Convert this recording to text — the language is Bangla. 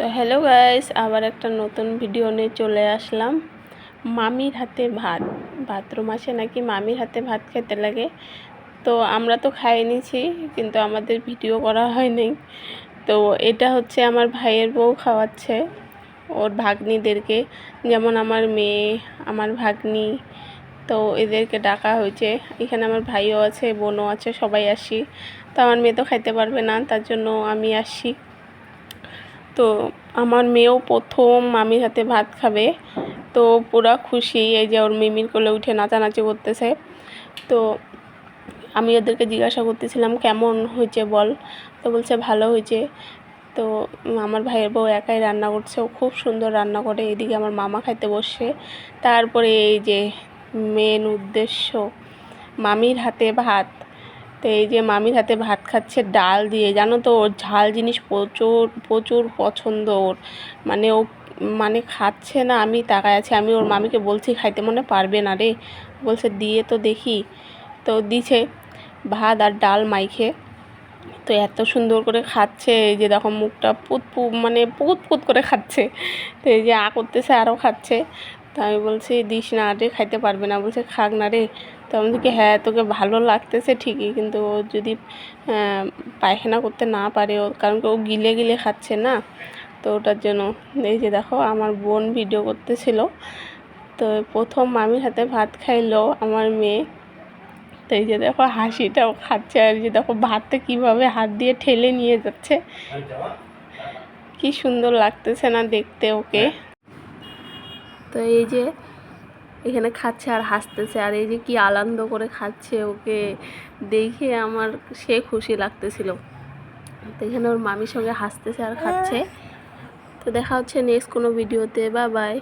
তো হ্যালো গাইস আবার একটা নতুন ভিডিও নিয়ে চলে আসলাম। মামির হাতে ভাত। বাথরুম আসে নাকি মামির হাতে ভাত খেতে লাগে। তো আমরা তো খাই নিছি কিন্তু আমাদের ভিডিও করা হয়নি। তো এটা হচ্ছে আমার ভাইয়ের বউ খাওয়াচ্ছে, ওর ভাগ্নিদেরকে। যেমন আমার মেয়ে, আমার ভাগ্নি, তো এদেরকে ডাকা হয়েছে। এখানে আমার ভাইও আছে, বোনও আছে, সবাই আসি। তো আমার মেয়ে তো খাইতে পারবে না, তার জন্য আমি আসি। তো আমার মেয়েও প্রথম মামির হাতে ভাত খাবে। তো পুরা খুশি, এই যে ওর মিমির কোলে উঠে নাচানাচি করতেছে। তো আমি ওদেরকে জিজ্ঞাসা করতেছিলাম, কেমন হয়েছে বল? তো বলছে, ভালো হয়েছে। তো আমার ভাইয়ের বউ একাই রান্না করছে। ও খুব সুন্দর রান্না করে, এদিকে আমার মামা খাইতে বসছে। তারপরে এই যে মেন উদ্দেশ্য, মামির হাতে ভাত। তো এই যে মামির হাতে ভাত খাচ্ছে ডাল দিয়ে, জানো তো ওর ঝাল জিনিস প্রচুর প্রচুর পছন্দ ওর। মানে ও মানে খাচ্ছে না, আমি তাকায় আছি। আমি ওর মামিকে বলছি, খাইতে মনে পারবে না রে? বলছে, দিয়ে তো দেখি। তো দিছে ভাত আর ডাল মাইখে। তো এত সুন্দর করে খাচ্ছে, এই যে দেখো মুখটা পুত মানে পুত পুত করে খাচ্ছে। তো এই যে আ করতেছে, আরও খাচ্ছে। তো আমি বলছি, দিস না রে, খাইতে পারবে না। বলছে, খাক না রে। তো আমি দেখি হ্যাঁ তোকে ভালো লাগতেছে ঠিকই, কিন্তু ও যদি পায়খানা করতে না পারে, ও, কারণ ও গিলে গিলে খাচ্ছে না? তো ওটার জন্য, এই যে দেখো, আমার বোন ভিডিও করতেছিল। তো প্রথম মামির হাতে ভাত খাইলো আমার মেয়ে। তো এই যে দেখো, হাসিটাও খাচ্ছে আর যে দেখো, ভাতটা কীভাবে হাত দিয়ে ঠেলে নিয়ে যাচ্ছে। কি সুন্দর লাগতেছে না দেখতে ওকে। তো এই যে এখানে খাচ্ছে আর হাসতেছে আর এই যে কি আনন্দ করে খাচ্ছে ওকে দেখে আমার সে খুশি লাগতেছিল। তো এখানে ওর মামির সঙ্গে হাসতেছে আর খাচ্ছে। তো দেখা হচ্ছে নেক্সট কোনো ভিডিওতে বা বাই